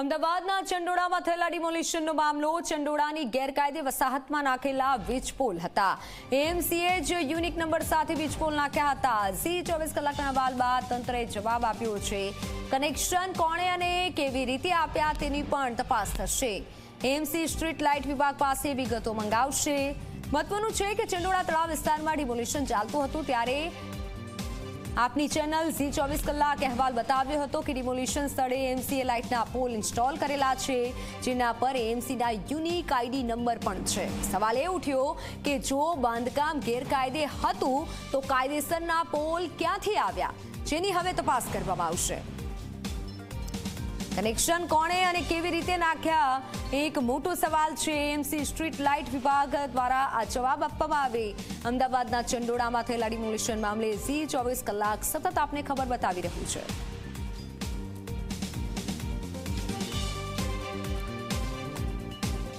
અમદાવાદના ચંડોળામાં થયેલા ડિમોલિશનનો મામલો, ચંડોળાની ગેરકાયદે વસાહતમાં નાખેલા વીજપોલ હતા. એમસીએ જ યુનિક નંબર સાથે વીજપોલ નાખ્યા હતા. ઝી ચોવીસ કલાકના અહેવાલ બાદ તંત્રએ જવાબ આપ્યો છે. કનેક્શન કોણે અને કેવી રીતે આપ્યા તેની પણ તપાસ થશે. એએમસી સ્ટ્રીટ લાઇટ વિભાગ પાસે વિગતો મંગાવશે. મહત્વનું છે કે ચંડોળા તળાવ વિસ્તારમાં ડિમોલિશન ચાલતું હતું ત્યારે આપની ચેનલ ઝી ચોવીસ કલાક અહેવાલ બતાવ્યો હતો કે ડિમોલિશન સ્થળે એમસીએ લાઇટના પોલ ઇન્સ્ટોલ કરેલા છે, જેના પર એમસીના યુનિક આઈડી નંબર પણ છે. સવાલ એ ઉઠ્યો કે જો બાંધકામ ગેરકાયદે હતું, તો કાયદેસરના પોલ ક્યાંથી આવ્યા? જેની હવે તપાસ કરવામાં આવશે. કનેક્શન કોણે અને કેવી રીતે નાખ્યા? એક મોટો સવાલ છે. એમસી સ્ટ્રીટ લાઇટ વિભાગ દ્વારા આ જવાબ આપવામાં આવે. અમદાવાદના ચંડોળામાં થયેલા ડિમોલિશન મામલે ઝી ચોવીસ કલાક સતત આપને ખબર બતાવી રહ્યું છે.